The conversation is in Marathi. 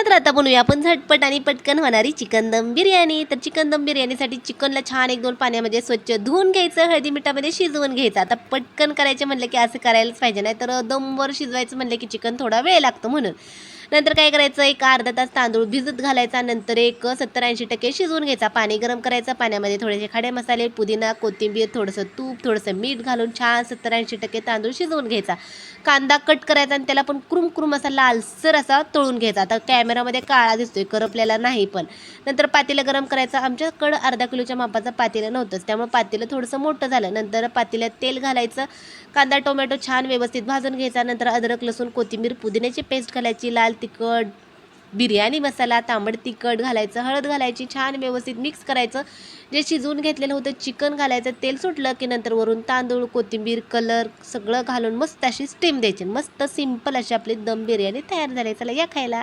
चला तर आता बनवूया आपण झटपट आणि पटकन होणारी चिकन दम बिर्याणी. तर चिकन दम बिर्याणीसाठी चिकनला छान एक दोन पाण्यामध्ये स्वच्छ धुवून घ्यायचं हळदी मिठामध्ये शिजवून घ्यायचं. आता पटकन करायचे म्हणलं की असं करायलाच पाहिजे नाही तर दमवर शिजवायचं म्हणलं की चिकन थोडा वेळ लागतो म्हणून. नंतर काय करायचं? एक अर्धा तास तांदूळ भिजत घालायचा नंतर एक सत्तर ऐंशी टक्के शिजवून घ्यायचा. पाणी गरम करायचं. पाण्यामध्ये थोडेसे खडे मसाले पुदिना कोथिंबीर थोडंसं तूप थोडंसं मीठ घालून छान सत्तर ऐंशी टक्के तांदूळ शिजवून घ्यायचा. कांदा कट करायचा आणि त्याला पण क्रुम क्रुम असा लालसर असा तळून घ्यायचा. आता कॅमेरामध्ये काळा दिसतोय करपलेला नाही पण. नंतर पातेलं गरम करायचं. आमच्याकडं अर्धा किलोच्या मापाचं पातेलं नव्हतंच. त्यामुळे पातेलं थोडंसं मोठं झालं. नंतर पातेल्यात तेल घालायचं. कांदा टोमॅटो छान व्यवस्थित भाजून घ्यायचा. नंतर अद्रक लसूण कोथिंबीर पुदिन्याची पेस्ट घालायची. लाल तिखट बिर्याणी मसाला तांबड तिखट घालायचं हळद घालायची छान व्यवस्थित मिक्स करायचं. जे शिजवून घेतलेलं होतं चिकन घालायचं तेल सुटलं की नंतर वरून तांदूळ कोथिंबीर कलर सगळं घालून मस्त अशी स्टीम द्यायची. मस्त सिंपल अशी आपली दम बिर्याणी तयार झाली. चला या खायला.